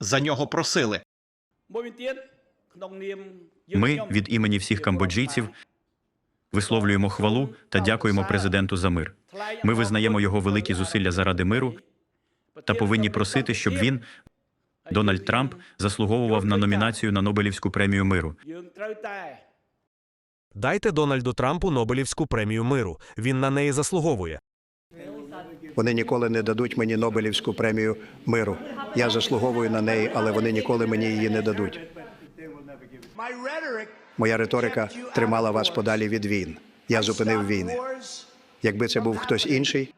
за нього просили. Ми від імені всіх камбоджійців висловлюємо хвалу та дякуємо президенту за мир. Ми визнаємо його великі зусилля заради миру та повинні просити, щоб він, Дональд Трамп, заслуговував на номінацію на Нобелівську премію миру. Дайте Дональду Трампу Нобелівську премію миру. Він на неї заслуговує. Вони ніколи не дадуть мені Нобелівську премію миру. Я заслуговую на неї, але вони ніколи мені її не дадуть. Моя риторика тримала вас подалі від війн. Я зупинив війни. Якби це був хтось інший,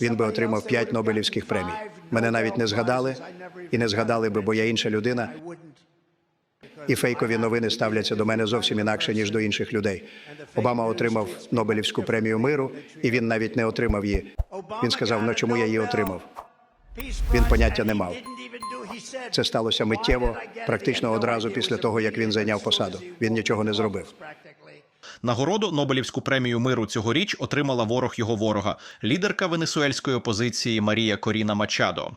він би отримав п'ять Нобелівських премій. Мене навіть не згадали і не згадали би, бо я інша людина. І фейкові новини ставляться до мене зовсім інакше ніж до інших людей. Обама отримав Нобелівську премію миру, і він навіть не отримав її. Він сказав: ну чому я її отримав? Він поняття не мав. Це сталося миттєво, практично одразу після того, як він зайняв посаду. Він нічого не зробив. Нагороду Нобелівську премію миру цьогоріч отримала ворог його ворога, лідерка венесуельської опозиції Марія Коріна Мачадо.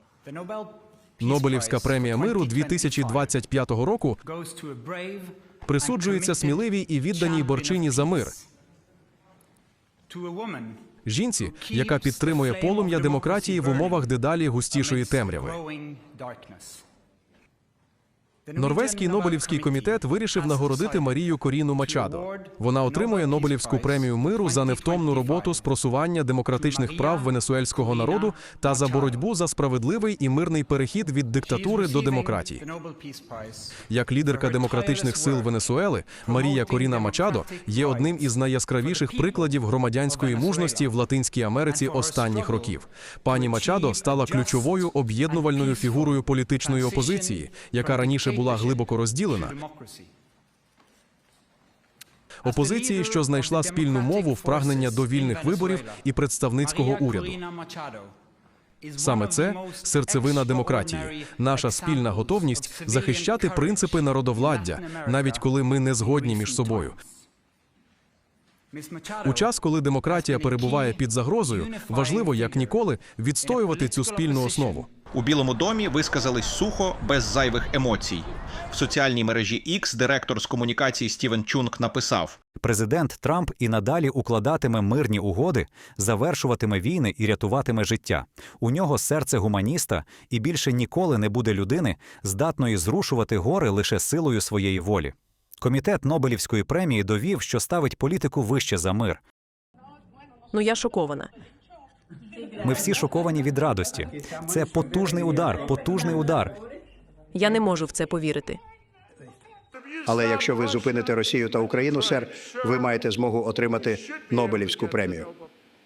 Нобелівська премія миру 2025 року присуджується сміливій і відданій борчині за мир. Жінці, яка підтримує полум'я демократії в умовах дедалі густішої темряви. Норвезький Нобелівський комітет вирішив нагородити Марію Коріну Мачадо. Вона отримує Нобелівську премію миру за невтомну роботу з просування демократичних прав венесуельського народу та за боротьбу за справедливий і мирний перехід від диктатури до демократії. Як лідерка демократичних сил Венесуели, Марія Коріна Мачадо є одним із найяскравіших прикладів громадянської мужності в Латинській Америці останніх років. Пані Мачадо стала ключовою об'єднувальною фігурою політичної опозиції, яка раніше була глибоко розділена. Опозиції, що знайшла спільну мову в прагнення до вільних виборів і представницького уряду. Саме це серцевина демократії, наша спільна готовність захищати принципи народовладдя, навіть коли ми не згодні між собою. У час, коли демократія перебуває під загрозою, важливо як ніколи відстоювати цю спільну основу. У Білому домі висказались сухо, без зайвих емоцій. В соціальній мережі X директор з комунікації Стівен Чунг написав: Президент Трамп і надалі укладатиме мирні угоди, завершуватиме війни і рятуватиме життя. У нього серце гуманіста, і більше ніколи не буде людини, здатної зрушувати гори лише силою своєї волі. Комітет Нобелівської премії довів, що ставить політику вище за мир. Ну я шокована. Ми всі шоковані від радості. Це потужний удар, потужний удар. Я не можу в це повірити. Але якщо ви зупините Росію та Україну, сер, ви маєте змогу отримати Нобелівську премію.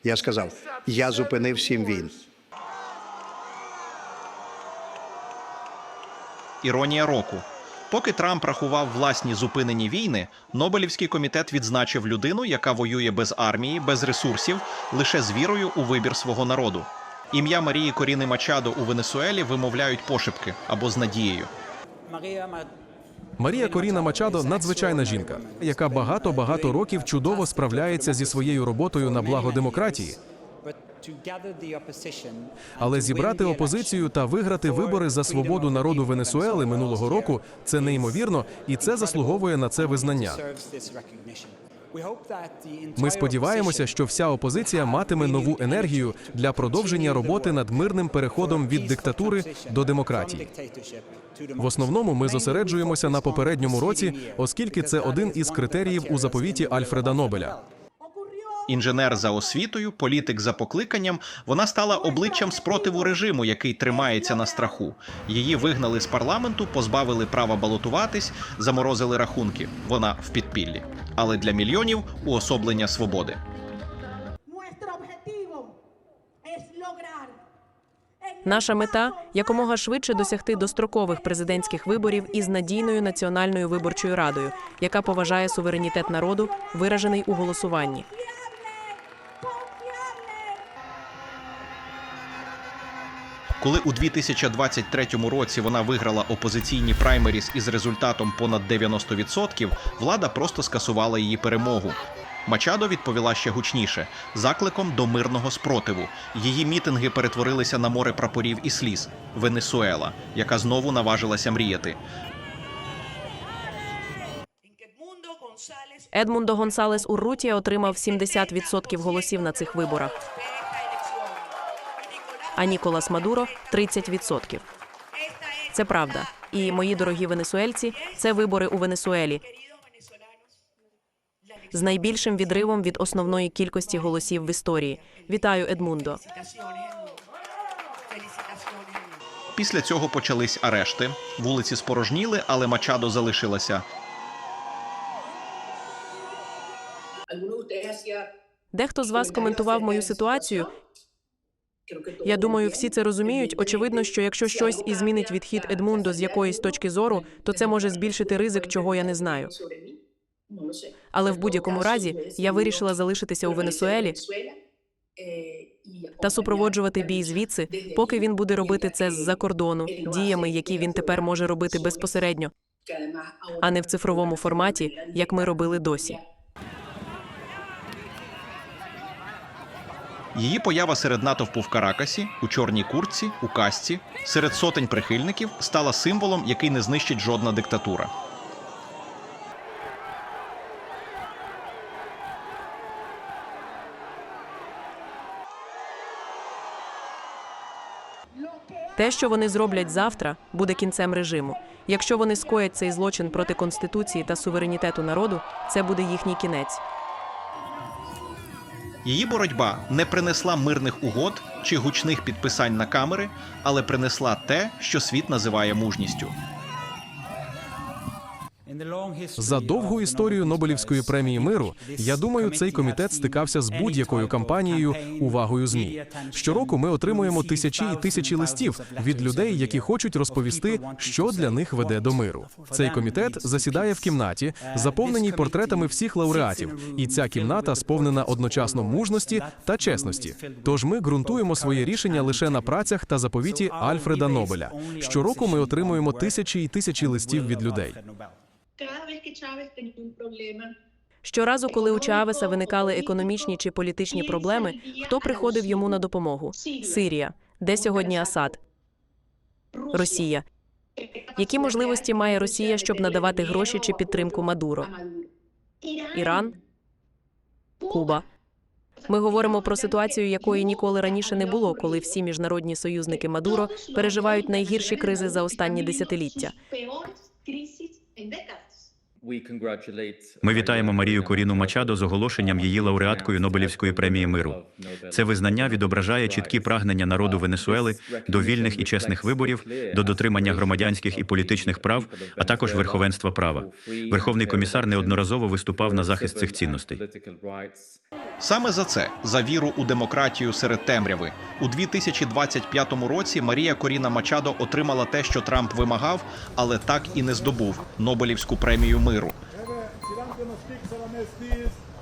Я сказав: я зупинив сім війн. Іронія року. Поки Трамп рахував власні зупинені війни, Нобелівський комітет відзначив людину, яка воює без армії, без ресурсів, лише з вірою у вибір свого народу. Ім'я Марії Коріни Мачадо у Венесуелі вимовляють пошепки або з надією. Марія Коріна Мачадо надзвичайна жінка, яка багато-багато років чудово справляється зі своєю роботою на благо демократії. Але зібрати опозицію та виграти вибори за свободу народу Венесуели минулого року це неймовірно, і це заслуговує на це визнання. Ми сподіваємося, що вся опозиція матиме нову енергію для продовження роботи над мирним переходом від диктатури до демократії. В основному ми зосереджуємося на попередньому році, оскільки це один із критеріїв у заповіті Альфреда Нобеля. Інженер за освітою, політик за покликанням, вона стала обличчям спротиву режиму, який тримається на страху. Її вигнали з парламенту, позбавили права балотуватись, заморозили рахунки. Вона в підпіллі. Але для мільйонів уособлення свободи. Наша мета якомога швидше досягти дострокових президентських виборів із надійною національною виборчою радою, яка поважає суверенітет народу, виражений у голосуванні. Коли у 2023 році вона виграла опозиційні праймеріс із результатом понад 90%, влада просто скасувала її перемогу. Мачадо відповіла ще гучніше закликом до мирного спротиву. Її мітинги перетворилися на море прапорів і сліз. Венесуела, яка знову наважилася мріяти. Едмундо Гонсалес Уррутія отримав 70% голосів на цих виборах, а Ніколас Мадуро 30%. Це правда. І мої дорогі венесуельці, це вибори у Венесуелі з найбільшим відривом від основної кількості голосів в історії. Вітаю, Едмундо. Після цього почались арешти. Вулиці спорожніли, але Мачадо залишилася. Дехто з вас коментував мою ситуацію. Я думаю, всі це розуміють. Очевидно, що якщо щось і змінить відхід Едмундо з якоїсь точки зору, то це може збільшити ризик, чого я не знаю. Але в будь-якому разі я вирішила залишитися у Венесуелі та супроводжувати бій звідси, поки він буде робити це з-за кордону, діями, які він тепер може робити безпосередньо, а не в цифровому форматі, як ми робили досі. Її поява серед натовпу в Каракасі, у чорній куртці, у касці, серед сотень прихильників стала символом, який не знищить жодна диктатура. Те, що вони зроблять завтра, буде кінцем режиму. Якщо вони скоять цей злочин проти конституції та суверенітету народу, це буде їхній кінець. Її боротьба не принесла мирних угод чи гучних підписань на камери, але принесла те, що світ називає мужністю. За довгу історію Нобелівської премії миру, я думаю, цей комітет стикався з будь-якою кампанією увагою змі. Щороку ми отримуємо тисячі і тисячі листів від людей, які хочуть розповісти, що для них веде до миру. Цей комітет засідає в кімнаті, заповненій портретами всіх лауреатів, і ця кімната сповнена одночасно мужності та чесності. Тож ми ґрунтуємо своє рішення лише на працях та заповіті Альфреда Нобеля. Щороку ми отримуємо тисячі і тисячі листів від людей. Щоразу, коли у Чавеса виникали економічні чи політичні проблеми, хто приходив йому на допомогу? Сирія. Де сьогодні Асад? Росія. Які можливості має Росія, щоб надавати гроші чи підтримку Мадуро? Іран? Куба. Ми говоримо про ситуацію, якої ніколи раніше не було, коли всі міжнародні союзники Мадуро переживають найгірші кризи за останні десятиліття. Ми вітаємо Марію Коріну Мачадо з оголошенням її лауреаткою Нобелівської премії миру. Це визнання відображає чіткі прагнення народу Венесуели до вільних і чесних виборів, до дотримання громадянських і політичних прав, а також верховенства права. Верховний комісар неодноразово виступав на захист цих цінностей. Саме за це, за віру у демократію серед темряви, у 2025 році Марія Коріна Мачадо отримала те, що Трамп вимагав, але так і не здобув Нобелівську премію миру.